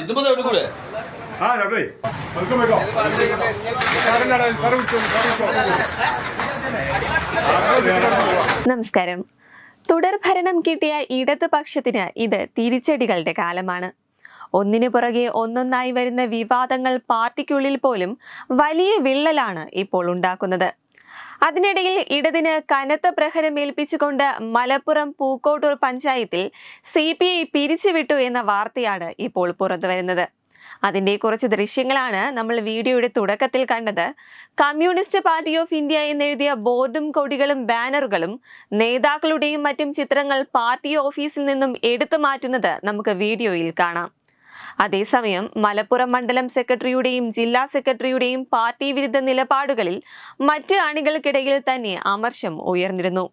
ഇതുമ്പോൾ എവിടെ കൂടെ ആ രണ്ടേ വെൽക്കം വെക്കോ നമസ്കാരം. തുടർഭരണം കിട്ടിയ ഇടതുപക്ഷത്തിന് ഇത് തിരിച്ചടികളുടെ കാലമാണ്. ഒന്നിനു പുറകെ ഒന്നൊന്നായി വരുന്ന വിവാദങ്ങൾ പാർട്ടിക്കുള്ളിൽ പോലും വലിയ വിള്ളലാണ് ഇപ്പോൾ ഉണ്ടാക്കുന്നത്. അതിനിടയിൽ ഇടതിന് കനത്ത പ്രഹരം ഏൽപ്പിച്ചുകൊണ്ട് മലപ്പുറം പൂക്കോട്ടൂർ പഞ്ചായത്തിൽ സി പിരിച്ചുവിട്ടു എന്ന വാർത്തയാണ് ഇപ്പോൾ പുറത്തുവരുന്നത്. അതിന്റെ കുറച്ച് ദൃശ്യങ്ങളാണ് നമ്മൾ വീഡിയോയുടെ തുടക്കത്തിൽ കണ്ടത്. കമ്മ്യൂണിസ്റ്റ് പാർട്ടി ഓഫ് ഇന്ത്യ എന്നെഴുതിയ ബോർഡും കൊടികളും ബാനറുകളും നേതാക്കളുടെയും മറ്റും ചിത്രങ്ങൾ പാർട്ടി ഓഫീസിൽ നിന്നും എടുത്തു മാറ്റുന്നത് നമുക്ക് വീഡിയോയിൽ കാണാം. അതേസമയം മലപ്പുറം മണ്ഡലം സെക്രട്ടറിയുടെയും ജില്ലാ സെക്രട്ടറിയുടെയും പാർട്ടി വിരുദ്ധ നിലപാടുകളിൽ മറ്റ് അണികൾക്കിടയിൽ തന്നെ അമർഷം ഉയർന്നിരുന്നു.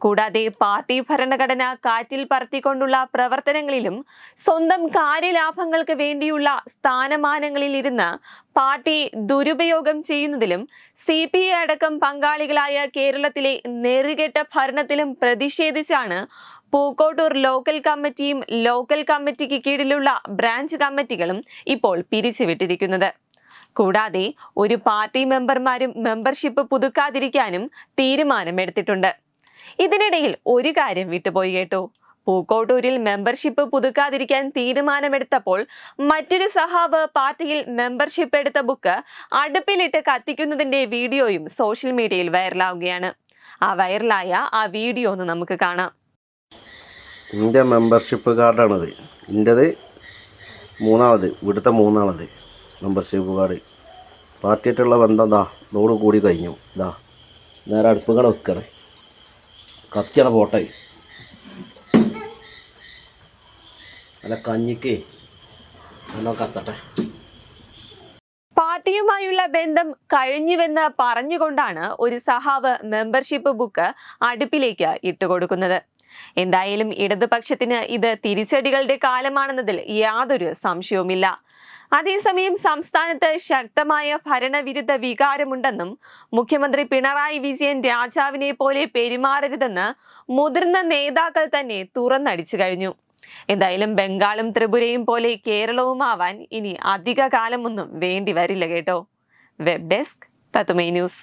കൂടാതെ പാർട്ടി ഭരണഘടന കാറ്റിൽ പറത്തിക്കൊണ്ടുള്ള പ്രവർത്തനങ്ങളിലും സ്വന്തം കാര്യലാഭങ്ങൾക്ക് വേണ്ടിയുള്ള സ്ഥാനമാനങ്ങളിൽ ഇരുന്ന് പാർട്ടി ദുരുപയോഗം ചെയ്യുന്നതിലും സി പി ഐ അടക്കം പങ്കാളികളായ കേരളത്തിലെ നെറുകെട്ട ഭരണത്തിലും പ്രതിഷേധിച്ചാണ് പൂക്കോട്ടൂർ ലോക്കൽ കമ്മിറ്റിയും ലോക്കൽ കമ്മിറ്റിക്ക് കീഴിലുള്ള ബ്രാഞ്ച് കമ്മിറ്റികളും ഇപ്പോൾ പിരിച്ചുവിട്ടിരിക്കുന്നത്. കൂടാതെ ഒരു പാർട്ടി മെമ്പർമാരും മെമ്പർഷിപ്പ് പുതുക്കാതിരിക്കാനും തീരുമാനമെടുത്തിട്ടുണ്ട്. ഇതിനിടയിൽ ഒരു കാര്യം വിട്ടുപോയി കേട്ടോ. പൂക്കോട്ടൂരിൽ മെമ്പർഷിപ്പ് പുതുക്കാതിരിക്കാൻ തീരുമാനമെടുത്തപ്പോൾ മറ്റൊരു സഹാബ് പാർട്ടിയിൽ മെമ്പർഷിപ്പ് എടുത്ത ബുക്ക് അടുപ്പിലിട്ട് കത്തിക്കുന്നതിന്റെ വീഡിയോയും സോഷ്യൽ മീഡിയയിൽ വൈറലാവുകയാണ് ആ വൈറലായ ആ വീഡിയോ ഒന്ന് നമുക്ക് കാണാം. എന്റെ മെമ്പർഷിപ്പ് കാർഡാണത് എന്റെത് മൂന്നാളത് ഇവിടുത്തെ മൂന്നാളത് മെമ്പർഷിപ്പ് കാർഡ് പാർട്ടിയായിട്ടുള്ള ബന്ധം ദാ ലോഡ് കൂടി കഴിഞ്ഞു. ഇതാ നേരെ അടുപ്പുകൾ വെക്കണേ കത്തിയാണ് പോട്ടെ. അല്ല കഞ്ഞിക്ക് കത്തട്ടെ. പാർട്ടിയുമായുള്ള ബന്ധം കഴിഞ്ഞുവെന്ന് പറഞ്ഞുകൊണ്ടാണ് ഒരു സഹാവ് മെമ്പർഷിപ്പ് ബുക്ക് അടുപ്പിലേക്ക് ഇട്ടുകൊടുക്കുന്നത്. എന്തായാലും ഇടതുപക്ഷത്തിന് ഇത് തിരിച്ചടികളുടെ കാലമാണെന്നതിൽ യാതൊരു സംശയവുമില്ല. അതേസമയം സംസ്ഥാനത്ത് ശക്തമായ ഭരണവിരുദ്ധ വികാരമുണ്ടെന്നും മുഖ്യമന്ത്രി പിണറായി വിജയൻ രാജാവിനെ പോലെ പെരുമാറരുതെന്ന് മുതിർന്ന നേതാക്കൾ തന്നെ തുറന്നടിച്ചു കഴിഞ്ഞു. എന്തായാലും ബംഗാളും ത്രിപുരയും പോലെ കേരളവും ആവാൻ ഇനി അധിക കാലമൊന്നും വേണ്ടി വരില്ല കേട്ടോ. വെബ് ഡെസ്ക് തത്തുമൈ news.